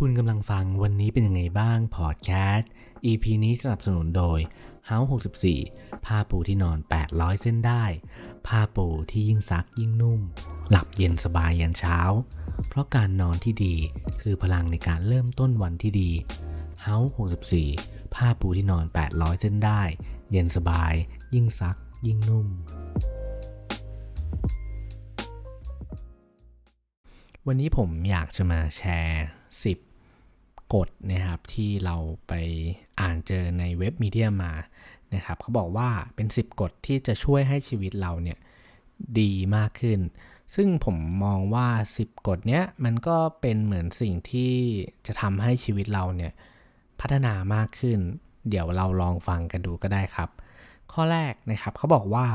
คุณกำลังฟังวันนี้เป็นยังไงบ้างพอดแคสต์ EP นี้สนับสนุนโดย House 64 ผ้าปูที่นอน 800 เส้นได้ ผ้าปูที่ยิ่งซักยิ่งนุ่ม หลับเย็นสบายยันเช้า เพราะการนอนที่ดีคือพลังในการเริ่มต้นวันที่ดี House 64 ผ้าปูที่นอน 800 เส้นได้ เย็นสบาย ยิ่งซัก ยิ่งนุ่มวันนี้ผมอยากจะมาแชร์ 10 กฎนะครับที่เราไปอ่านเจอในเว็บมีเดียมานะครับเขาบอกว่าเป็น 10 กฎที่จะช่วยให้ชีวิตเราเนี่ยดีมากขึ้น ซึ่งผมมองว่า 10 กฎเนี้ยมันก็เป็นเหมือนสิ่งที่จะทำให้ชีวิตเราเนี่ยพัฒนามากขึ้น เดี๋ยวเราลองฟังกันดูก็ได้ครับ ข้อแรกนะครับเขาบอกว่า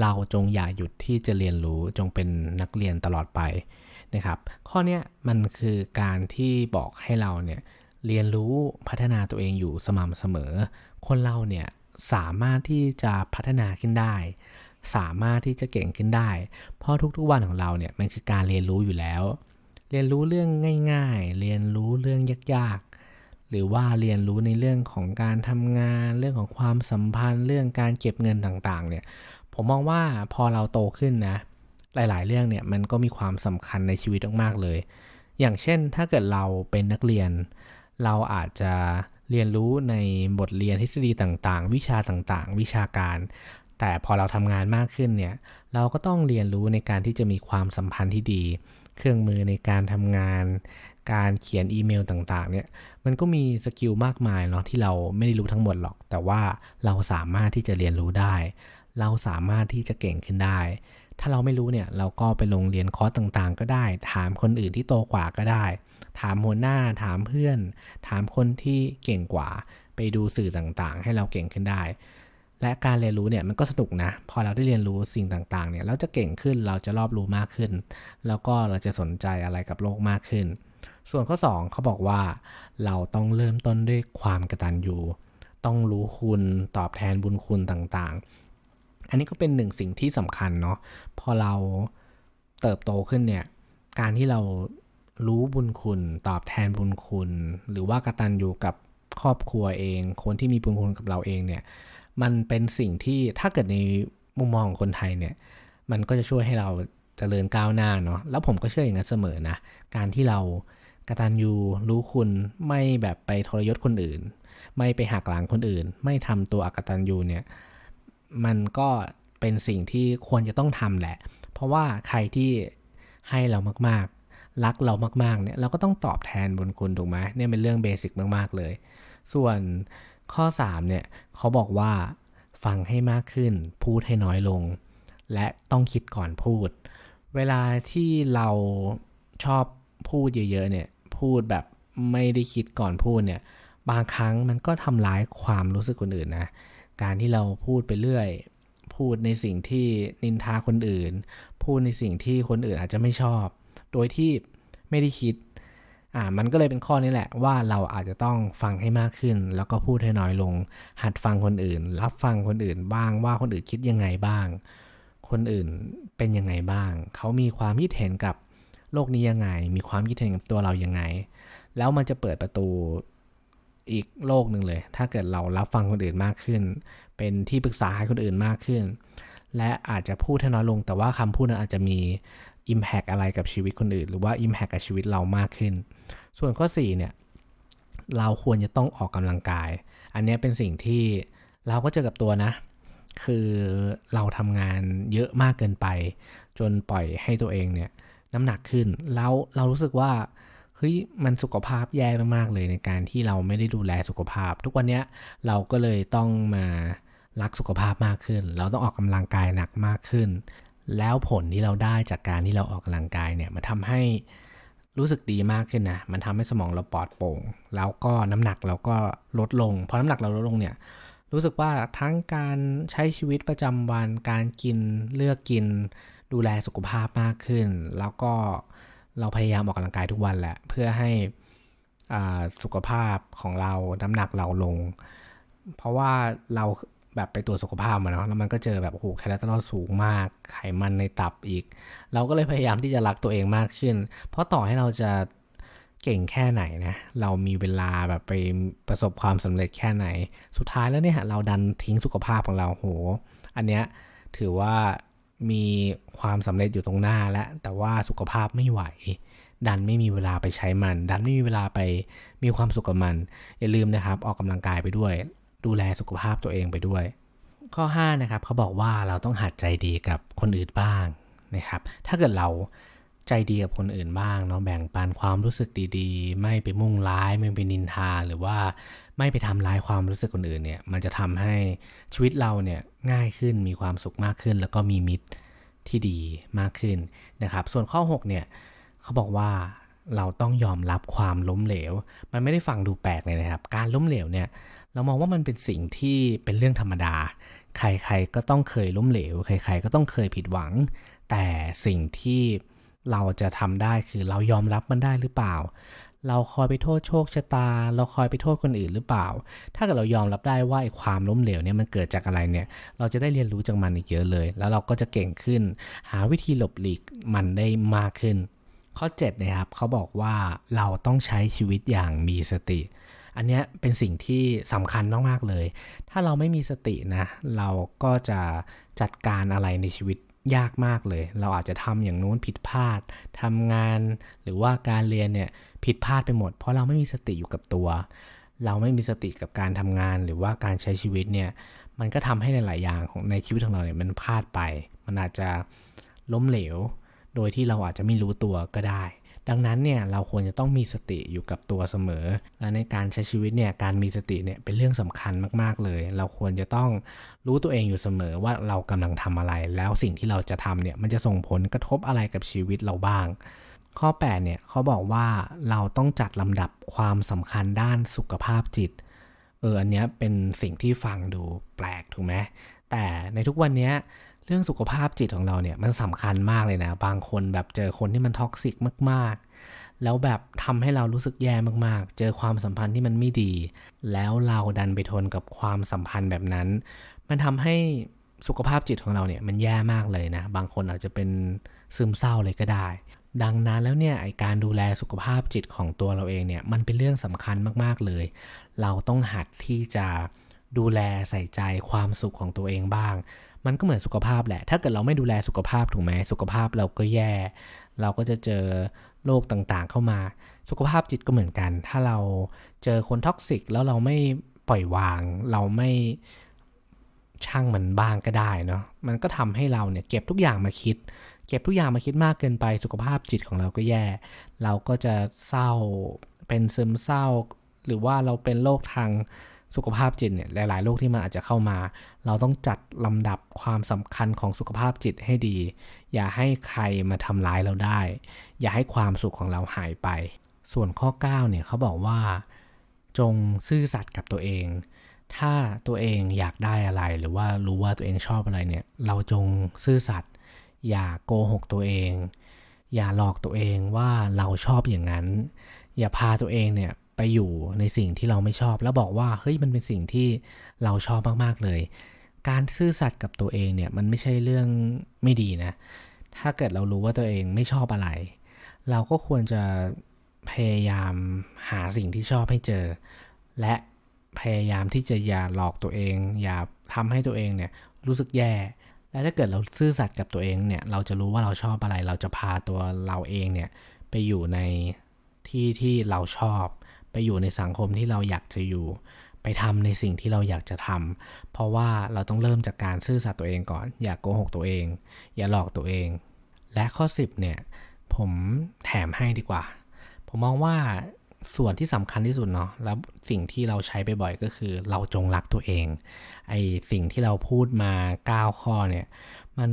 เราจงอย่าหยุดที่จะเรียนรู้จงเป็นนักเรียนตลอดไป นะครับ ข้อเนี้ยมันคือการที่บอกให้เราเนี่ยเรียนรู้พัฒนาตัวเองอยู่สม่ำเสมอ คนเราเนี่ยสามารถที่จะพัฒนาขึ้นได้ สามารถที่จะเก่งขึ้นได้ เพราะทุกๆวันของเราเนี่ยมันคือการเรียนรู้อยู่แล้ว เรียนรู้เรื่องง่าย ๆ เรียนรู้เรื่องยากๆ หรือว่าเรียนรู้ในเรื่องของการทำงาน เรื่องของความสัมพันธ์ เรื่องการเก็บเงินต่างๆ เนี่ย ผมมองว่าพอเราโตขึ้นนะ หลาย ๆ เรื่องเนี่ยมันก็มีความสำคัญในชีวิตมากๆเลย อย่างเช่นถ้าเกิดเราเป็นนักเรียน เราอาจจะเรียนรู้ในบทเรียนทฤษฎีต่างๆ วิชาต่างๆ วิชาการ แต่พอเราทำงานมากขึ้นเนี่ยเราก็ต้องเรียนรู้ในการที่จะมีความสัมพันธ์ที่ดี เครื่องมือในการทำงาน การเขียนอีเมลต่างๆเนี่ยมันก็มีสกิลมากมายเนาะที่เราไม่ได้รู้ทั้งหมดหรอก แต่ว่าเราสามารถที่จะเรียนรู้ได้ เราสามารถที่จะเก่งขึ้นได้ ถ้าเราไม่รู้เนี่ย เราก็ไปลงเรียนคอร์สต่างๆ ก็ได้ ถามคนอื่นที่โตกว่าก็ได้ ถามหัวหน้า ถามเพื่อน ถามคนที่เก่งกว่า ไปดูสื่อต่างๆ ให้เราเก่งขึ้นได้ และการเรียนรู้เนี่ยมันก็สนุกนะ พอเราได้เรียนรู้สิ่งต่างๆ เนี่ย เราจะเก่งขึ้น เราจะรอบรู้มากขึ้น แล้วก็เราจะสนใจอะไรกับโลกมากขึ้น ส่วนข้อ 2เขาบอกว่า เราต้องเริ่มต้นด้วยความกระตัญญูต้องรู้คุณ ตอบแทนบุญคุณต่างๆ อันนี้ก็เป็นหนึ่งสิ่งที่สำคัญเนาะพอเราเติบโตขึ้นเนี่ย การที่เรารู้บุญคุณ ตอบแทนบุญคุณ หรือว่ากตัญญูกับครอบครัวเอง คนที่มีบุญคุณกับเราเองเนี่ย มันเป็นสิ่งที่ถ้าเกิดในมุมมองของคนไทยเนี่ย มันก็จะช่วยให้เราจเจริญก้าวหน้าเนาะ แล้วผมก็เชื่ออย่างนั้นเสมอนะ การที่เรากตัญญูรู้คุณไม่แบบไปทรยศคนอื่น ไม่ไปหักหลังคนอื่น ไม่ทำตัวอกตัญญูเนี่ย มันก็เป็นสิ่งที่ควรจะต้องทำแหละ เพราะว่าใครที่ให้เรามากๆ รักเรามากๆเนี่ยเราก็ต้องตอบแทนบุญคุณถูกไหมเนี่ยเป็นเรื่องเบสิกมากๆเลย ส่วนข้อ 3 เนี่ยเขาบอกว่าฟังให้มากขึ้น พูดให้น้อยลง และต้องคิดก่อนพูด เวลาที่เราชอบพูดเยอะๆเนี่ยพูดแบบไม่ได้คิดก่อนพูดเนี่ยบางครั้งมันก็ทำร้ายความรู้สึกคนอื่นนะ การที่เราพูดไปเรื่อย พูดในสิ่งที่นินทาคนอื่น พูดในสิ่งที่คนอื่นอาจจะไม่ชอบ โดยที่ไม่ได้คิดอ่ามันก็เลยเป็นข้อนี้แหละว่าเราอาจจะต้องฟังให้มากขึ้น แล้วก็พูดให้น้อยลง หัดฟังคนอื่น รับฟังคนอื่นบ้างว่าคนอื่นคิดยังไงบ้าง คนอื่นเป็นยังไงบ้าง เขามีความคิดเห็นกับโลกนี้ยังไง มีความคิดเห็นกับตัวเรายังไง แล้วมันจะเปิดประตู อีกโลกหนึ่งเลย ถ้าเกิดเรารับฟังคนอื่นมากขึ้น เป็นที่ปรึกษาให้คนอื่นมากขึ้น และอาจจะพูดให้น้อยลง แต่ว่าคำพูดนั้นอาจจะมี Impact อะไรกับชีวิตคนอื่น หรือว่า Impact กับชีวิตเรามากขึ้น ส่วนข้อ4เนี่ยเราควรจะต้องออกกำลังกาย อันนี้เป็นสิ่งที่เราก็เจอกับตัวนะ คือเราทำงานเยอะมากเกินไป จนปล่อยให้ตัวเองเนี่ยน้ำหนักขึ้น แล้วเรารู้สึกว่า เฮ้ยมันสุขภาพแย่มากๆเลยในการที่เราไม่ได้ดูแลสุขภาพ ทุกวันนี้เราก็เลยต้องมารักสุขภาพมากขึ้น เราต้องออกกำลังกายหนักมากขึ้น แล้วผลที่เราได้จากการที่เราออกกำลังกายเนี่ยมันทำให้รู้สึกดีมากขึ้นนะ มันทำให้สมองเราปลอดโปร่ง แล้วก็น้ำหนักเราก็ลดลง พอน้ำหนักเราลดลงเนี่ย รู้สึกว่าทั้งการใช้ชีวิตประจำวัน การกิน เลือกกิน ดูแลสุขภาพมากขึ้น แล้วก็ เราพยายามออกกำลังกายทุกวันแหละ เพื่อให้สุขภาพของเราน้ำหนักเราลง เพราะว่าเราแบบไปตรวจสุขภาพมาเนาะแล้วมันก็เจอแบบโอ้โหคอเลสเตอรอลสูงมาก ไขมันในตับอีก เราก็เลยพยายามที่จะรักตัวเองมากขึ้น เพราะต่อให้เราจะเก่งแค่ไหนนะ เรามีเวลาแบบไปประสบความสำเร็จแค่ไหน สุดท้ายแล้วเนี่ยเราดันทิ้งสุขภาพของเราโห อันเนี้ยถือว่า มีความสำเร็จอยู่ตรงหน้าแล้ว แต่ว่าสุขภาพไม่ไหว ดันไม่มีเวลาไปใช้มัน ดันไม่มีเวลาไปมีความสุขกับมัน อย่าลืมนะครับ ออกกำลังกายไปด้วย ดูแลสุขภาพตัวเองไปด้วย ข้อ 5 นะครับเขาบอกว่าเราต้องหัดใจดีกับคนอื่นบ้างนะครับ ถ้าเกิดเรา ใจดีกับคนอื่นบ้างเนาะแบ่งปันความรู้สึกดีๆ ไม่ไปมุ่งร้ายไม่ไปนินทาหรือว่าไม่ไปทำร้ายความรู้สึกคนอื่นเนี่ยมันจะทำให้ชีวิตเราเนี่ยง่ายขึ้นมีความสุขมากขึ้น แล้วก็มีมิตรที่ดีมากขึ้นนะครับ ส่วนข้อ 6 เนี่ยเขาบอกว่าเราต้องยอมรับความล้มเหลว มันไม่ได้ฟังดูแปลกเลยนะครับ การล้มเหลวเนี่ยเรามองว่ามันเป็นสิ่งที่เป็นเรื่องธรรมดา ใครๆก็ต้องเคยล้มเหลว ใคร ๆ ก็ต้องเคยผิดหวัง แต่สิ่งที่ เราจะทำได้คือเรายอมรับมันได้หรือเปล่า เราคอยไปโทษโชคชะตา เราคอยไปโทษคนอื่นหรือเปล่า ถ้าเกิดเรายอมรับได้ว่าไอ้ความล้มเหลวเนี่ยมันเกิดจากอะไรเนี่ย เราจะได้เรียนรู้จากมันอีกเยอะเลย แล้วเราก็จะเก่งขึ้น หาวิธีหลบหลีกมันได้มากขึ้น ข้อ7นะครับเขาบอกว่าเราต้องใช้ชีวิตอย่างมีสติอันนี้เป็นสิ่งที่สำคัญมาก ๆ เลย ถ้าเราไม่มีสตินะ เราก็จะจัดการอะไรในชีวิต ยากมากเลย เราอาจจะทำอย่างนู้นผิดพลาดทำงานหรือว่าการเรียนเนี่ยผิดพลาดไปหมด เพราะเราไม่มีสติอยู่กับตัว เราไม่มีสติกับการทำงานหรือว่าการใช้ชีวิตเนี่ยมันก็ทำให้หลาย ๆ อย่างของในชีวิตของเราเนี่ยมันพลาดไป มันอาจจะล้มเหลว โดยที่เราอาจจะไม่รู้ตัวก็ได้ ดังนั้นเนี่ยเราควรจะต้องมีสติอยู่กับตัวเสมอ และในการใช้ชีวิตเนี่ยการมีสติเนี่ยเป็นเรื่องสำคัญมากๆเลย เราควรจะต้องรู้ตัวเองอยู่เสมอว่าเรากำลังทำอะไร แล้วสิ่งที่เราจะทำเนี่ยมันจะส่งผลกระทบอะไรกับชีวิตเราบ้าง ข้อ8เนี่ยเขาบอกว่าเราต้องจัดลำดับความสำคัญด้านสุขภาพจิตเอออันเนี้ยเป็นสิ่งที่ฟังดูแปลกถูกไหมแต่ในทุกวันเนี้ย เรื่องสุขภาพจิตของเราเนี่ยมันสำคัญมากเลยนะ บางคนแบบเจอคนที่มันท็อกซิกมาก ๆ แล้วแบบทำให้เรารู้สึกแย่มากๆ เจอความสัมพันธ์ที่มันไม่ดี แล้วเราดันไปทนกับความสัมพันธ์แบบนั้น มันทำให้สุขภาพจิตของเราเนี่ยมันแย่มากเลยนะ บางคนอาจจะเป็นซึมเศร้าเลยก็ได้ ดังนั้นแล้วเนี่ยไอการดูแลสุขภาพจิตของตัวเราเองเนี่ยมันเป็นเรื่องสำคัญมากๆเลย เราต้องหัดที่จะดูแลใส่ใจความสุขของตัวเองบ้าง มันก็เหมือนสุขภาพแหละ ถ้าเกิดเราไม่ดูแลสุขภาพถูกไหมสุขภาพเราก็แย่ เราก็จะเจอโรคต่างๆเข้ามา สุขภาพจิตก็เหมือนกัน ถ้าเราเจอคนท็อกซิกแล้วเราไม่ปล่อยวาง เราไม่ช่างมันบ้างก็ได้เนาะ มันก็ทำให้เราเนี่ยเก็บทุกอย่างมาคิด เก็บทุกอย่างมาคิดมากเกินไป สุขภาพจิตของเราก็แย่ เราก็จะเศร้า เป็นซึมเศร้า หรือว่าเราเป็นโรคทาง สุขภาพจิตเนี่ยหลาย ๆ โรคที่มันอาจจะเข้ามา เราต้องจัดลำดับความสำคัญของสุขภาพจิตให้ดี อย่าให้ใครมาทำร้ายเราได้ อย่าให้ความสุขของเราหายไป ส่วนข้อ 9 เนี่ยเขาบอกว่า จงซื่อสัตย์กับตัวเอง ถ้าตัวเองอยากได้อะไร หรือว่ารู้ว่าตัวเองชอบอะไรเนี่ย เราจงซื่อสัตย์อย่าโกหกตัวเอง อย่าหลอกตัวเองว่าเราชอบอย่างนั้น อย่าพาตัวเองเนี่ย ไปอยู่ในสิ่งที่เราไม่ชอบ แล้วบอกว่าเฮ้ยมันเป็นสิ่งที่เราชอบมากๆเลย การซื่อสัตย์กับตัวเองเนี่ยมันไม่ใช่เรื่องไม่ดีนะ ถ้าเกิดเรารู้ว่าตัวเองไม่ชอบอะไร เราก็ควรจะพยายามหาสิ่งที่ชอบให้เจอ และพยายามที่จะอย่าหลอกตัวเอง อย่าทำให้ตัวเองเนี่ยรู้สึกแย่ และถ้าเกิดเราซื่อสัตย์กับตัวเองเนี่ย เราจะรู้ว่าเราชอบอะไร เราจะพาตัวเราเองเนี่ยไปอยู่ในที่ที่เราชอบ ไปอยู่ในสังคมที่เราอยากจะอยู่ ไปทำในสิ่งที่เราอยากจะทำเพราะว่าเราต้องเริ่มจากการซื่อสัตย์ตัวเองก่อน อย่าโกหกตัวเอง อย่าหลอกตัวเอง และข้อ 10เนี่ยผมแถมให้ดีกว่า ผมมองว่าส่วนที่สำคัญที่สุดเนาะแล้วสิ่งที่เราใช้ไปบ่อยก็คือ เราจงรักตัวเองไอสิ่งที่เราพูดมา 9 ข้อเนี่ยมัน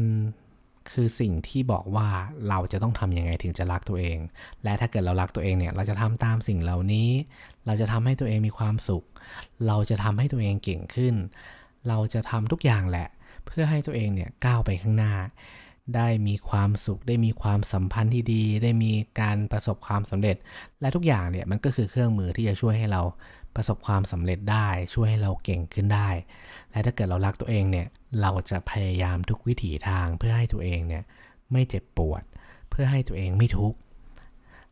คือสิ่งที่บอกว่าเราจะต้องทำยังไงถึงจะรักตัวเอง และถ้าเกิดเรารักตัวเองเนี่ย เราจะทำตามสิ่งเหล่านี้ เราจะทำให้ตัวเองมีความสุข เราจะทำให้ตัวเองเก่งขึ้น เราจะทำทุกอย่างแหละ เพื่อให้ตัวเองเนี่ยก้าวไปข้างหน้า ได้มีความสุข ได้มีความสัมพันธ์ที่ดี ได้มีการประสบความสำเร็จ และทุกอย่างเนี่ยมันก็คือเครื่องมือที่จะช่วยให้เราประสบความสำเร็จได้ ช่วยให้เราเก่งขึ้นได้ และถ้าเกิดเรารักตัวเองเนี่ย เราจะพยายามทุกวิถีทางเพื่อให้ตัวเองเนี่ยไม่เจ็บปวด เพื่อให้ตัวเองไม่ทุกข์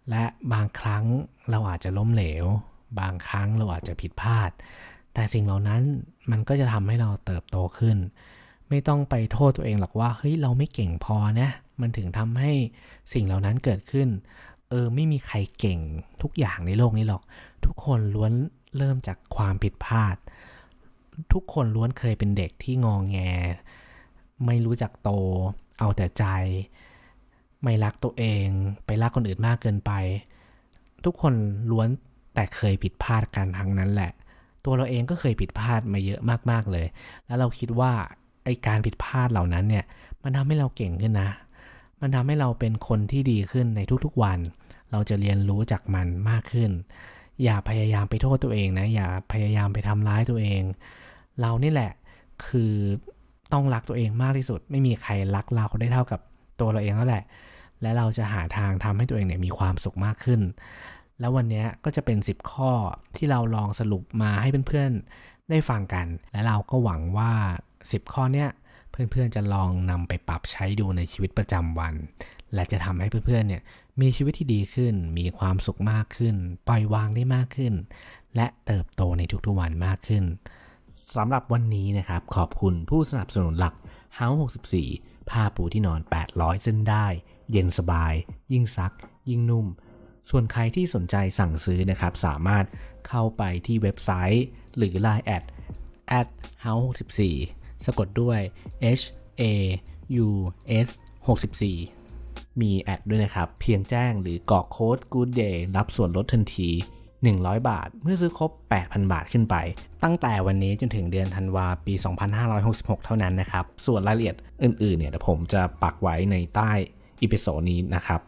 และบางครั้งเราอาจจะล้มเหลว บางครั้งเราอาจจะผิดพลาด แต่สิ่งเหล่านั้นมันก็จะทำให้เราเติบโตขึ้น ไม่ต้องไปโทษตัวเองหรอกว่าเฮ้ยเราไม่เก่งพอนะมันถึงทำให้สิ่งเหล่านั้นเกิดขึ้นเออไม่มีใครเก่งทุกอย่างในโลกนี้หรอก ทุกคนล้วนเริ่มจากความผิดพลาด ทุกคนล้วนเคยเป็นเด็กที่งองแง ไม่รู้จักโต เอาแต่ใจ ไม่รักตัวเอง ไปรักคนอื่นมากเกินไป ทุกคนล้วนแต่เคยผิดพลาดกันทั้งนั้นแหละ ตัวเราเองก็เคยผิดพลาดมาเยอะมากๆเลย แล้วเราคิดว่าไอการผิดพลาดเหล่านั้นเนี่ย มันทำให้เราเก่งขึ้นนะ มันทำให้เราเป็นคนที่ดีขึ้นในทุกๆวัน เราจะเรียนรู้จากมันมากขึ้น อย่าพยายามไปโทษตัวเองนะ อย่าพยายามไปทำร้ายตัวเอง เรานี่แหละคือต้องรักตัวเองมากที่สุด ไม่มีใครรักเราได้เท่ากับตัวเราเองแล้วแหละ และเราจะหาทางทำให้ตัวเองเนี่ยมีความสุขมากขึ้น แล้ววันนี้ก็จะเป็น 10 ข้อที่เราลองสรุปมาให้เพื่อนๆได้ฟังกัน และเราก็หวังว่า 10 ข้อเนี้ยเพื่อนๆจะลองนำไปปรับใช้ดูในชีวิตประจำวัน และจะทำให้เพื่อนๆเนี่ยมีชีวิตที่ดีขึ้น มีความสุขมากขึ้น ปล่อยวางได้มากขึ้น และเติบโตในทุกๆวันมากขึ้น สำหรับวันนี้นะครับ ขอบคุณผู้สนับสนุนหลัก h o u s 64 ผ้าปูที่นอน 800 เส้นได้ เย็นสบาย ยิ่งซัก ยิ่งนุ่ม ส่วนใครที่สนใจสั่งซื้อนะครับ สามารถเข้าไปที่เว็บไซต์ หรือ Line แอด at h o u s 64สะกดด้วย h a u s 64มีแอดด้วยนะครับ เพียงแจ้งหรือกรอกโค้ด good day รับส่วนลดทันที 100 บาท เมื่อซื้อครบ 8,000 บาทขึ้นไป ตั้งแต่วันนี้จนถึงเดือนธันวาปี 2566 เท่านั้นนะครับ ส่วนรายละเอียดอื่นๆเนี่ยผมจะปักไว้ในใต้อีพิโซดนี้นะครับ